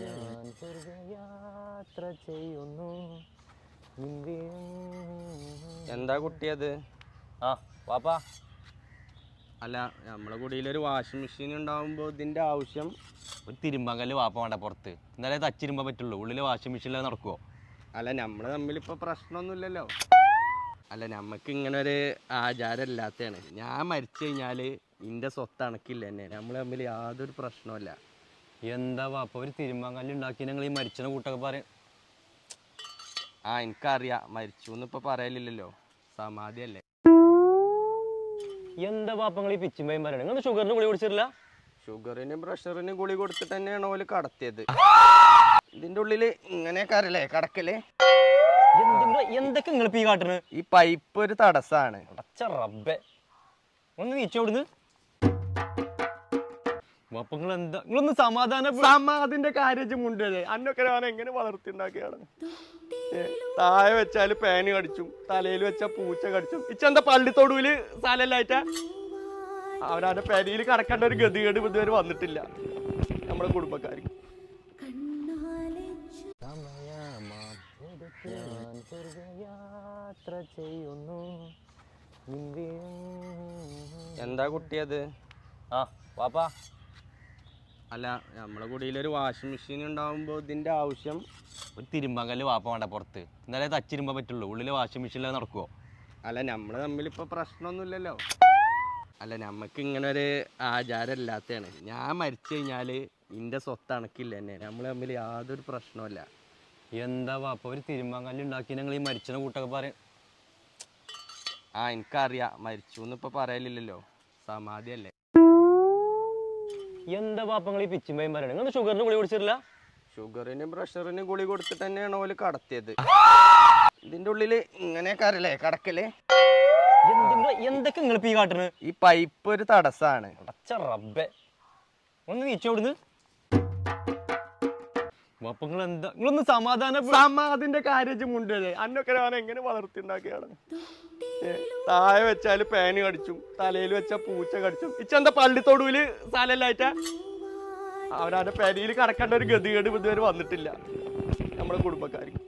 ഞാൻ സ്വർഗയാത്ര ചെയ്യുന്നു. എന്താ കുട്ടിയത് ആ പാപ്പാ അല്ല നമ്മളെ കുടിയിലൊരു വാഷിംഗ് മെഷീൻ ഉണ്ടാവുമ്പോൾ ഇതിന്റെ ആവശ്യം ഒരു തിരുമ്പകൽ വാപ്പ വേണ്ട പുറത്ത്. എന്നാലേ തച്ചിരുമ്പോൾ പറ്റുള്ളൂ. ഉള്ളിൽ വാഷിംഗ് മെഷീനിൽ നടക്കുവോ? അല്ല നമ്മൾ തമ്മിൽ ഇപ്പൊ പ്രശ്നമൊന്നുമില്ലല്ലോ. അല്ല നമുക്ക് ഇങ്ങനെ ഒരു ആചാരം ഇല്ലാത്തതാണ് ഞാൻ മരിച്ചു കഴിഞ്ഞാൽ എന്റെ സ്വത്ത് അണക്കില്ല തന്നെ നമ്മൾ തമ്മിൽ യാതൊരു പ്രശ്നമല്ല എന്താ വാപ്പ ഒരു തിരുമ്പങ്കല്ല് ഉണ്ടാക്കി ഞങ്ങൾ ഈ മരിച്ചനെ കൂട്ടൊക്കെ പറയും. ആ എനിക്കറിയാ. മരിച്ചു എന്ന് ഇപ്പൊ പറയലില്ലല്ലോ. സമാധിയല്ലേ? എന്താ വാപ്പ നിങ്ങൾ ഈ പിച്ചുമ്പയും പറയണേ? നിങ്ങൾ ഷുഗറിന് ഗുളി കുടിച്ചിട്ടില്ല? ഷുഗറിനും പ്രഷറിനും ഗുളി കൊടുത്തിട്ട് തന്നെയാണ് ഓൽ കടത്തിയത്. ഇതിന്റെ ഉള്ളിൽ ഇങ്ങനെയൊക്കെ കരല്ലേ കടക്കല്ലേ എന്തൊക്കെ നിങ്ങൾ ഈ കാട്ടണ്? ഈ പൈപ്പ് ഒരു തടസ്സാണ്. റബ്ബെ. ഒന്ന് നീച്ചോടുന്ന് വാപ്പ നിങ്ങൾ എന്താ നിങ്ങളൊന്ന് സമാധാനം സമാധിന്റെ കാര്യം മുണ്ടേ അന്നൊക്കെ ഞാൻ എങ്ങനെ വളർത്തിണ്ടാക്കിയാണ് താഴെ വെച്ചാൽ പേന കടിച്ചും തലയിൽ വെച്ച പൂച്ച കടിച്ചും. ഇച്ചെന്താ പള്ളിത്തൊടുവിൽ സ്ഥലല്ലായിട്ട? അവരവരുടെ പെരയിൽ കടക്കേണ്ട ഒരു ഗതികേട് ഇതുവരെ വന്നിട്ടില്ല. നമ്മുടെ കുടുംബക്കാർക്ക്. ഞാൻ സ്വർഗയാത്ര ചെയ്യുന്നു എന്താ കുട്ടിയത്? ആ പാപ്പാ അല്ല നമ്മളെ കുടിയിലൊരു വാഷിംഗ് മെഷീൻ ഉണ്ടാകുമ്പോൾ ഇതിന്റെ ആവശ്യം ഒരു തിരുമ്പങ്കൽ വാപ്പ വേണ്ട പുറത്ത്. എന്നാലേ തച്ചിരുമ്പോൾ പറ്റുള്ളൂ. ഉള്ളിൽ വാഷിംഗ് മെഷീനിൽ നടക്കുമോ അല്ല നമ്മൾ തമ്മിലിപ്പോൾ പ്രശ്നമൊന്നുമില്ലല്ലോ. അല്ല നമുക്ക് ഇങ്ങനെ ഒരു ആചാരം ഇല്ലാത്തതാണ് ഞാൻ മരിച്ചു കഴിഞ്ഞാൽ എന്റെ സ്വത്ത് അണക്കില്ല തന്നെ നമ്മൾ തമ്മിൽ യാതൊരു പ്രശ്നമില്ല എന്താ വാപ്പ ഒരു തിരുമ്പങ്കല്ല് ഉണ്ടാക്കി ഞങ്ങൾ ഈ മരിച്ചതിനെ കൂട്ടൊക്കെ പറയും ആ എനിക്കറിയാം. മരിച്ചു എന്ന് ഇപ്പൊ പറയലില്ലല്ലോ. സമാധിയല്ലേ? എന്താ പാപ്പങ്ങൾ ഈ പിച്ചും പിച്ചുമ്പയും പറയണേ? നിങ്ങൾ ഷുഗറിന് ഗുളി കുടിച്ചിട്ടില്ല? ഷുഗറിനും പ്രഷറിനും ഗുളി കൊടുത്തിട്ട് തന്നെയാണ് ഓൽ കടത്തിയത്. ഇതിന്റെ ഉള്ളിൽ ഇങ്ങനെ അറിയില്ലേ? കടക്കല്ലേ എന്തൊക്കെ നിങ്ങൾ ഈ കാട്ടണ്? ഈ പൈപ്പ് ഒരു തടസ്സാണ്. റബ്ബെ. ഒന്ന് നീച്ചോടുന്ന് നിങ്ങൾ എന്താ നിങ്ങളൊന്ന് സമാധാനം സമാധിന്റെ കാര്യം മുണ്ടല്ലേ അന്നൊക്കെ ഞാൻ എങ്ങനെ വളർത്തിണ്ടാക്കിയാണ് താഴെ വെച്ചാൽ പേന് കടിച്ചും തലയിൽ വെച്ച പൂച്ച കടിച്ചും. ഇച്ചെന്താ പള്ളിത്തോടുവിൽ സ്ഥലമല്ലായിട്ട അവരവരുടെ പെരയിൽ കടക്കേണ്ട ഒരു ഗതികേട് ഇതുവരെ വന്നിട്ടില്ല. നമ്മുടെ കുടുംബക്കാർക്ക്